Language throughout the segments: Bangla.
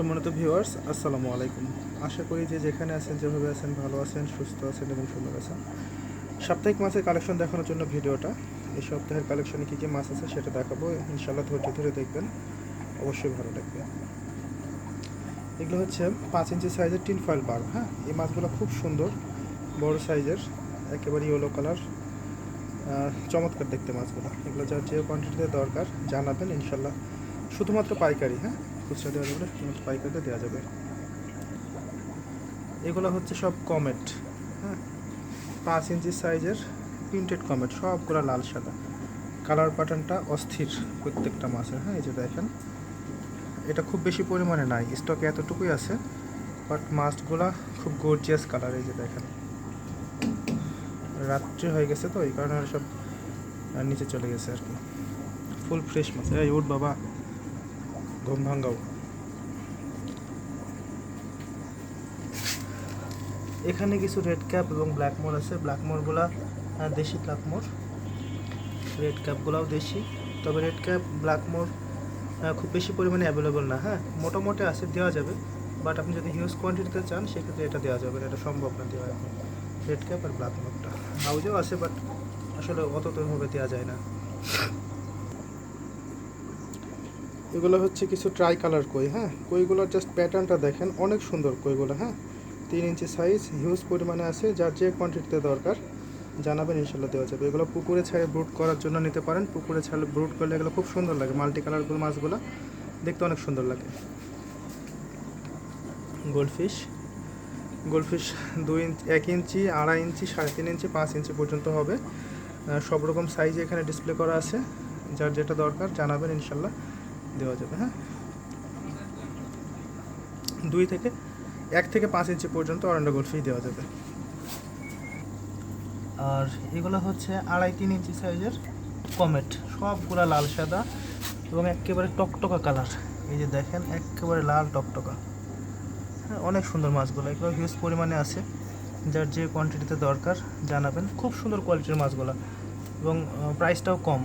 সম্মানিত ভিউয়ার্স আসসালামু আলাইকুম। আশা করি যে যেখানে আছেন, যেভাবে আছেন, ভালো আছেন, সুস্থ আছেন এবং সুন্দর আছেন। সাপ্তাহিক মাছের কালেকশন দেখানোর জন্য ভিডিওটা। এই সপ্তাহের কালেকশনে কী কী মাছ আছে সেটা দেখাবো। ইনশাল্লাহ ধৈর্য ধরে দেখবেন। অবশ্যই ভালো লাগবে। এগুলো হচ্ছে পাঁচ ইঞ্চি সাইজের টিন ফয়েল বার হ্যাঁ? এই মাছগুলো খুব সুন্দর, বড় সাইজের, একেবারে ইয়েলো কালার চমৎকার দেখতে মাছগুলো। এগুলো যার যে কোয়ান্টিটিতে দরকার, জানাবেন ইনশাল্লাহ শুধুমাত্র পাইকারি হ্যাঁ? খুচরা দেওয়া যাবে না শুধুমাত্র দেওয়া যাবে। এগুলো হচ্ছে সব কমেট হ্যাঁ? পাঁচ ইঞ্চি সাইজের প্রিন্টেড কমেট সবগুলো লাল সাদা। কালার প্যাটার্নটা অস্থির প্রত্যেকটা মাছের হ্যাঁ? এই যে দেখেন, এটা খুব বেশি পরিমাণে নাই স্টকে এতটুকুই আছে বাট মাছগুলা খুব গর্জিয়াস কালার এই যে দেখেন। রাত্রি হয়ে গেছে তো, এই কারণে সব নিচে চলে গেছে আর কি। ফুল ফ্রেশ মাছ। এই উঠ বাবা ঘুম ভাঙ্গাও এখানে কিছু রেড ক্যাপ এবং ব্ল্যাক মোর আছে। ব্ল্যাক মোরগুলা দেশি ব্ল্যাক মোর রেড ক্যাপগুলাও দেশি। তবে রেড ক্যাপ ব্ল্যাক মোর খুব বেশি পরিমাণে অ্যাভেলেবল না হ্যাঁ? মোটামুটি আছে, দেওয়া যাবে। বাট আপনি যদি হিউজ কোয়ান্টিটিতে চান, সেক্ষেত্রে এটা দেওয়া যাবে এটা সম্ভব না দেওয়া এখন। রেড ক্যাপ আর ব্ল্যাক মোরটা হাউজেও আছে বাট আসলে অত তো ওইভাবে দেওয়া যায় না। এগুলো হচ্ছে কিছু ট্রাই কালার কই হ্যাঁ? কইগুলোর জাস্ট প্যাটার্নটা দেখেন, অনেক সুন্দর কইগুলো হ্যাঁ? তিন ইঞ্চি সাইজ হিউজ পরিমাণে আছে, যার যে কোয়ান্টিটিতে দরকার, জানাবেন ইনশাল্লাহ দেওয়া যাবে। এগুলো পুকুরে ছাড়ে ব্রুট করার জন্য নিতে পারেন। পুকুরে ছাড়ে ব্রুট করলে এগুলো খুব সুন্দর লাগে মাল্টি কালারগুলো মাছগুলো, দেখতে অনেক সুন্দর লাগে। গোল্ডফিশ গোল্ডফিশ দুই ইঞ্চি, এক ইঞ্চি, আড়াই ইঞ্চি, সাড়ে তিন ইঞ্চি, পাঁচ ইঞ্চি পর্যন্ত হবে। সব রকম সাইজে এখানে ডিসপ্লে করা আছে। যার যেটা দরকার, জানাবেন ইনশাল্লাহ দেওয়া যাবে হ্যাঁ? দুই থেকে, এক থেকে পাঁচ ইঞ্চি পর্যন্ত অরান্ডা গোল্ডফিশ দেওয়া যাবে। আর এগুলো হচ্ছে আড়াই তিন ইঞ্চি সাইজের কমেট, সবগুলা লাল সাদা এবং একেবারে টকটকা কালার। এই যে দেখেন, একেবারে লাল টকটকা। হ্যাঁ অনেক সুন্দর মাছগুলো, এগুলো হিউজ পরিমাণে আছে। যার যে কোয়ান্টিটিতে দরকার, জানাবেন। খুব সুন্দর কোয়ালিটির মাছগুলো এবং প্রাইসটাও কম।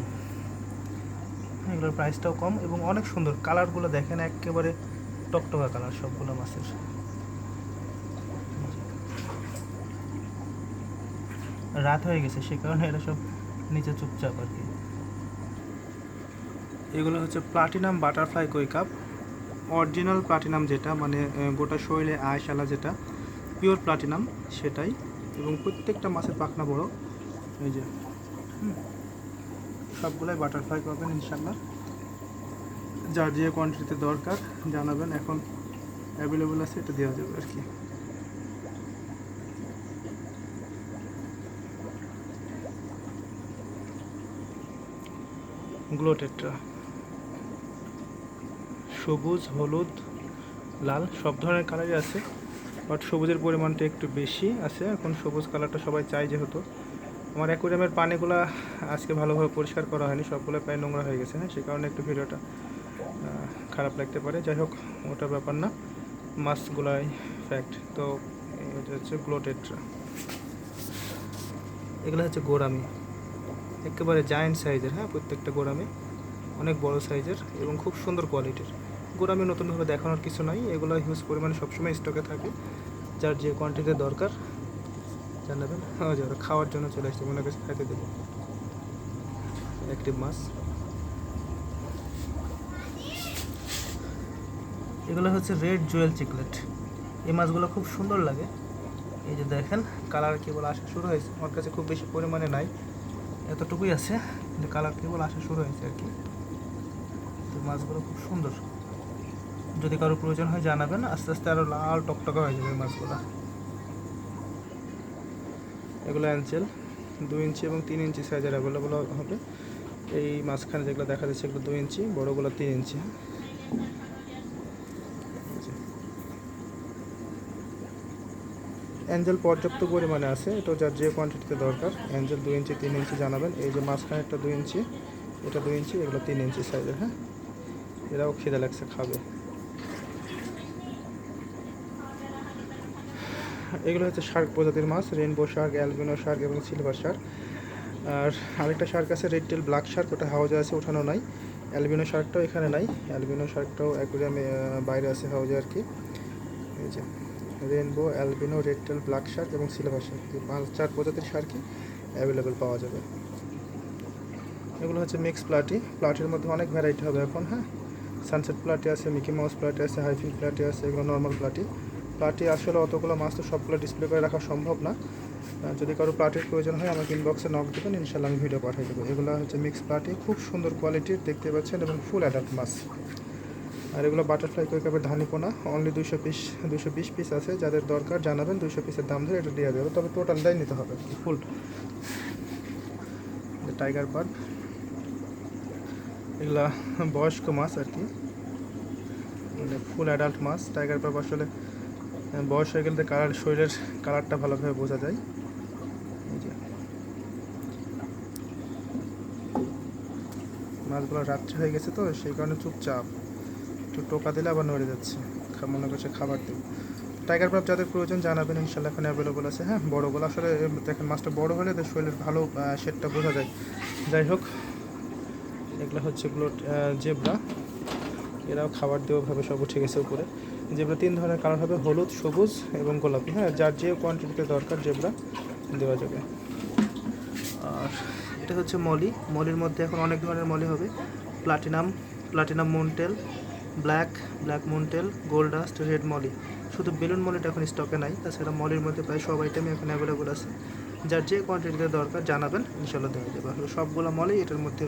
এগুলোর প্রাইসটাও কম এবং অনেক সুন্দর। কালারগুলো দেখেন একেবারে টকটকা কালার সবগুলো মাছের। রাত হয়ে গেছে সে কারণে এরা সব নিচে চুপচাপ আর কি। এগুলো হচ্ছে platinum butterfly koi carp original platinum যেটা মানে গোটা শরীরে আয়শালা যেটা পিওর প্লাটিনাম সেটাই। এবং প্রত্যেকটা মাছের পাখনা বড়। এই যে হুম, সবগুলাই বাটারফ্লাই পাবেন ইনশাল্লাহ যার যে কোয়ান্টিটিতে দরকার জানাবেন, এখন অ্যাভেলেবল আছে, এটা দেওয়া যাবে আর কি। গ্লোটেট্রা। সবুজ, হলুদ, লাল, সব ধরনের কালারই আছে বাট সবুজের পরিমাণটা একটু বেশি আছে। এখন সবুজ কালারটা সবাই চাই যেহেতু। আমার অ্যাকোরিয়ামের পানিগুলো আজকে ভালোভাবে পরিষ্কার করা হয়নি, সবগুলো প্রায় নোংরা হয়ে গেছে। হ্যাঁ সে কারণে একটু ভিডিওটা খারাপ লাগতে পারে। যাই হোক, ওটা ব্যাপার না। মাছগুলাই ফ্যাক্ট তো, এটা হচ্ছে গ্লোটেট্রা এগুলো হচ্ছে গোরামি একেবারে জায়েন্ট সাইজের হ্যাঁ প্রত্যেকটা গোরামি অনেক বড় সাইজের এবং খুব সুন্দর কোয়ালিটির গোরামি নতুনভাবে দেখানোর কিছু নাই। এগুলো হিউজ পরিমাণে সবসময় স্টকে থাকে। যার যে কোয়ান্টিটিতে দরকার জানাবেন? হ্যাঁ যারা খাওয়ার জন্য চলে আসছে মনে কাছে খাইতে দেবো। অ্যাক্টিভ মাছ। এগুলো হচ্ছে রেড জুয়েল চিকলেট এই মাছগুলো খুব সুন্দর লাগে। এই যে দেখেন কালার কেবল আসা শুরু হয়েছে। আমার কাছে খুব বেশি পরিমাণে নাই। এতটুকুই আছে, কিন্তু কালার কেবল আসা শুরু হয়েছে আর কি। তো মাছগুলো খুব সুন্দর। যদি কারও প্রয়োজন হয় জানাবেন, আস্তে আস্তে আরও লাল টকটকা হয়ে যাবে মাছগুলো। এগুলো অ্যাঞ্চেল দু ইঞ্চি এবং তিন ইঞ্চি সাইজের অ্যাভেলেবল হবে। এই মাঝখানে যেগুলো দেখা যাচ্ছে এগুলো দু ইঞ্চি, বড়গুলো তিন ইঞ্চি। অ্যাঞ্জেল পর্যাপ্ত পরিমাণে আছে, এটা যার যে কোয়ান্টিটিতে দরকার। অ্যাঞ্জেল দু ইঞ্চি, তিন ইঞ্চি জানাবেন। এই যে মাঝখানে একটা দু ইঞ্চি, এটা দু ইঞ্চি, এগুলো তিন ইঞ্চি সাইজের হ্যাঁ? এরাও খিদে লাগছে, খাবে। এগুলো হচ্ছে শার্ক প্রজাতির মাছ রেনবো শার্ক অ্যালবিনো শার্ক এবং সিলভার শার্ক। আর আরেকটা শার্ক আছে রেড টেল ব্ল্যাক শার্ক, ওটা হাওয়াজে আছে, ওঠানো নাই। অ্যালবিনো শার্কটাও এখানে নাই। অ্যালবিনো শার্কটাও অ্যাকুরিয়ামে বাইরে আছে হাউজে আর কি। এই যে rainbow albino redtail black shark এবং সিলভার শার্ক। পাঁচ, চার প্রজাতির শার্কই অ্যাভেলেবেল পাওয়া যাবে। এগুলো হচ্ছে মিক্স প্লাটি প্লাটির মধ্যে অনেক ভ্যারাইটি হবে এখন হ্যাঁ? সানসেট প্লাটি আছে মিকি মাউস প্লাটি আছে হাইফিন প্লাটি আছে, এগুলো নর্মাল প্লাটি প্লাটি আসলে অতগুলো মাছ তো সবগুলো ডিসপ্লে করে রাখা সম্ভব না। যদি কারও প্লাটির প্রয়োজন হয় আমাকে ইনবক্সে নক দেবেন ইনশাল্লাহ আমি ভিডিও পাঠিয়ে দেবো। এগুলো হচ্ছে মিক্স প্লাটি খুব সুন্দর কোয়ালিটির দেখতে পাচ্ছেন এবং ফুল অ্যাডাল্ট মাছ। আর এগুলো বাটারফ্লাই কৈকাপের ধানিপোনা অনলি দুশো পিস দুশো বিশ পিস আছে। যাদের দরকার জানাবেন দুশো পিসের দাম ধরে এটা দেওয়া যাবে তবে টোটাল টোটালটাই নিতে হবে ফুল টাইগার পার্ক। এগুলা বয়স্ক মাছ আর কি। মানে ফুল অ্যাডাল্ট মাছ। টাইগার পার্ক আসলে বয়স হয়ে গেলে কালার, শরীরের কালারটা ভালোভাবে বোঝা যায়। মাছগুলো রাত্রি হয়ে গেছে তো, সেই কারণে চুপচাপ। একটু টোকা দিলে আবার নড়ে যাচ্ছে। মনে করছে খাবার দেব টাইগার পাপ যাদের প্রয়োজন জানাবেন, ইনশাল্লাহ এখন অ্যাভেলেবল আছে। হ্যাঁ বড়গুলো আসলে দেখেন মাছটা বড় হলে এদের শরীরের ভালো শেডটা বোঝা যায়। যাই হোক, এগুলো হচ্ছে এগুলো জেবরা। এরাও খাবার দেওয়া ভাবে সব উঠে গেছে উপরে। জেবরা তিন ধরনের কালার হবে, হলুদ, সবুজ এবং গোলাপি। হ্যাঁ যার যে কোয়ান্টিটিতে দরকার জেবরা দেওয়া যাবে। আর এটা হচ্ছে মলি। মলির মধ্যে এখন অনেক ধরনের মলি হবে। Platinum platinum moontail black black moontail gold dust red molly শুধু বেলুন মলিটা এখন স্টকে নাই, তাছাড়া মলির মধ্যে প্রায় সব আইটেমই এখন অ্যাভেলেবল আছে। যার যে কোয়ান্টিটিতে দরকার জানাবেন ইনশাল্লাহ দেওয়া যাবে। আসলে সবগুলো মলি এটার মধ্যে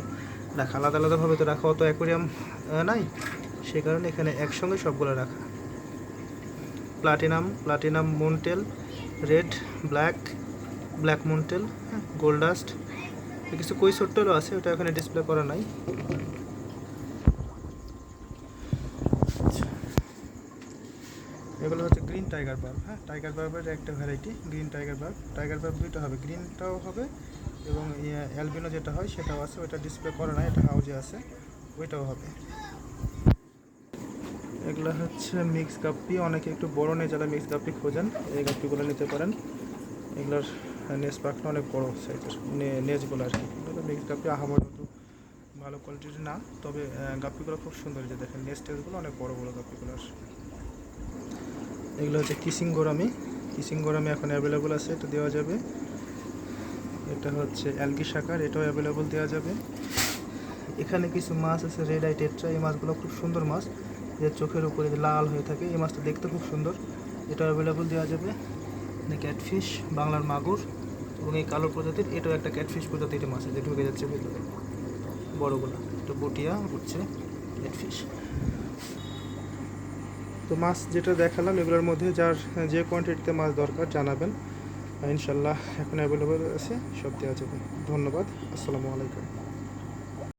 রাখা। আলাদা, আলাদাভাবে তো রাখা অত অ্যাকোরিয়াম নাই। সেই কারণে এখানে একসঙ্গে সবগুলো রাখা। Platinum platinum moontail, red, black black moontail, gold dust. কিছু ছোট্টরও আছে, ওটা এখানে ডিসপ্লে করা নাই। এগুলো হচ্ছে গ্রিন টাইগার বার্ব হ্যাঁ? টাইগার বার্বের একটা variety green tiger barb tiger barb দুইটা হবে গ্রিনটাও হবে এবং অ্যালবিনো যেটা হয়, সেটাও আছে, ওটা ডিসপ্লে করা নাই, এটা হাউজে আছে, ওইটাও হবে। এগুলো হচ্ছে মিক্স গাপ্পি অনেকে একটু বড় নেই যারা মিক্স গাপ্পি খোঁজেন, এই গাপ্পিগুলো নিতে পারেন। এগুলোর নেজ পাখনা অনেক বড় সাইজের নেজগুলো আর কি। এগুলো মিক্স গাপ্পি আহামর মতো ভালো কোয়ালিটির না, তবে গাপ্পিগুলো খুব সুন্দর যে দেখেন, নেজ টেজগুলো অনেক বড় বড় গাপ্পিগুলোর এগুলো হচ্ছে কিসিং গোরামি কিসিং গোরামি এখন অ্যাভেলেবল আছে, এটা দেওয়া যাবে। এটা হচ্ছে অ্যালগি শাকার, এটাও অ্যাভেলেবল দেওয়া যাবে। এখানে কিছু মাছ আছে রেড আই টেট্রা এই মাছগুলো খুব সুন্দর মাছ। যে চোখের উপরে যে লাল হয়ে থাকে, এই মাছটা দেখতে খুব সুন্দর। এটা অ্যাভেলেবল দেওয়া যাবে। ক্যাটফিশ বাংলার মাগুর এবং এই কালো প্রজাতির। এটাও একটা ক্যাটফিশ প্রজাতির মাছ আছে, ঢুকে যাচ্ছে ভিতরে। বড়গুলো। এটা বটিয়া হচ্ছে ক্যাটফিশ তো মাছ যেটা দেখালাম, এগুলোর মধ্যে যার যে কোয়ান্টিটিতে মাছ দরকার জানাবেন। ইনশাল্লাহ এখন অ্যাভেলেবেল আছে, সব দেওয়া যাবে। ধন্যবাদ। আসসালামু আলাইকুম।